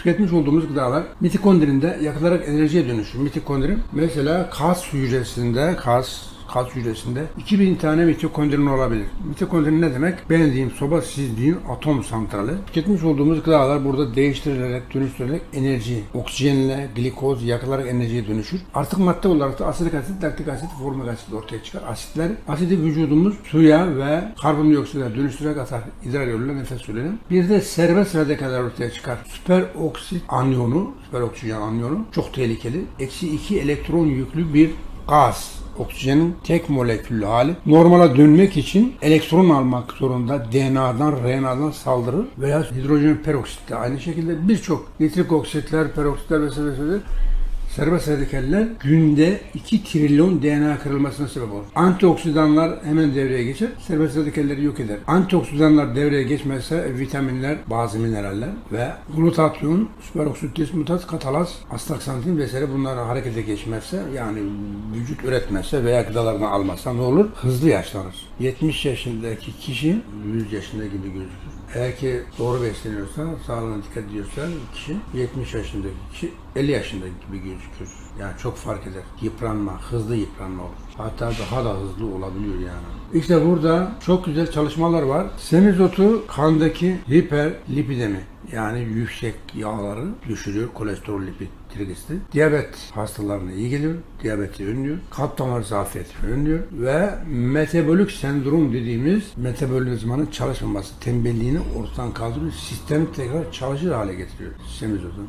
Tüketmiş olduğumuz gıdalar mitokondrinde yakılarak enerjiye dönüşür. Mitokondri mesela kas hücresinde, kas kas hücresinde 2000 tane mitokondrin olabilir. Mitokondri ne demek? Ben diyeyim soba, siz deyin atom santrali. Tüketmiş olduğumuz gıdalar burada değiştirilerek, dönüştürülerek enerji, oksijenle, glikoz yakılarak enerjiye dönüşür. Artık madde olarak da asitik asit, laktik asit, formik asit ortaya çıkar. Asitler, asidi vücudumuz suya ve karbondioksite dönüştürerek atar. İdrar yoluyla nefes yoluyla. Bir de serbest radikaller ortaya çıkar. Süper oksit anyonu, süper oksijen anyonu çok tehlikeli. Eksi 2 elektron yüklü bir gaz oksijenin tek moleküllü hali normala dönmek için elektron almak zorunda DNA'dan, RNA'dan saldırır veya hidrojen peroksit de aynı şekilde birçok nitrik oksitler, peroksitler vesaire vesaire serbest radikaller günde 2 trilyon DNA kırılmasına sebep olur. Antioksidanlar hemen devreye geçer, serbest radikalleri yok eder. Antioksidanlar devreye geçmezse vitaminler, bazı mineraller ve glutatyon, süperoksit dismutat, katalaz, astaksantin vesaire bunlar harekete geçmezse yani vücut üretmezse veya gıdalarını almazsa ne olur? Hızlı yaşlanır. 70 yaşındaki kişi 100 yaşında gibi gözükür. Eğer ki doğru besleniyorsa, sağlığına dikkat ediyorsa kişi 70 yaşındaki kişi 50 yaşındaki gibi gözükür. Yani çok fark eder. Yıpranma, hızlı yıpranma olur. Hatta daha da hızlı olabiliyor yani. İşte burada çok güzel çalışmalar var. Semizotu kandaki hiperlipidemi yani yüksek yağları düşürüyor. Kolesterol, lipid, trigliserit. Diyabet hastalarına iyi geliyor. Diyabeti önlüyor. Kalp damar zafiyetini önlüyor. Ve metabolik sendrom dediğimiz metabolizmanın çalışmaması, tembelliğini ortadan kaldırıyor. Sistemi tekrar çalışır hale getiriyor semizotun.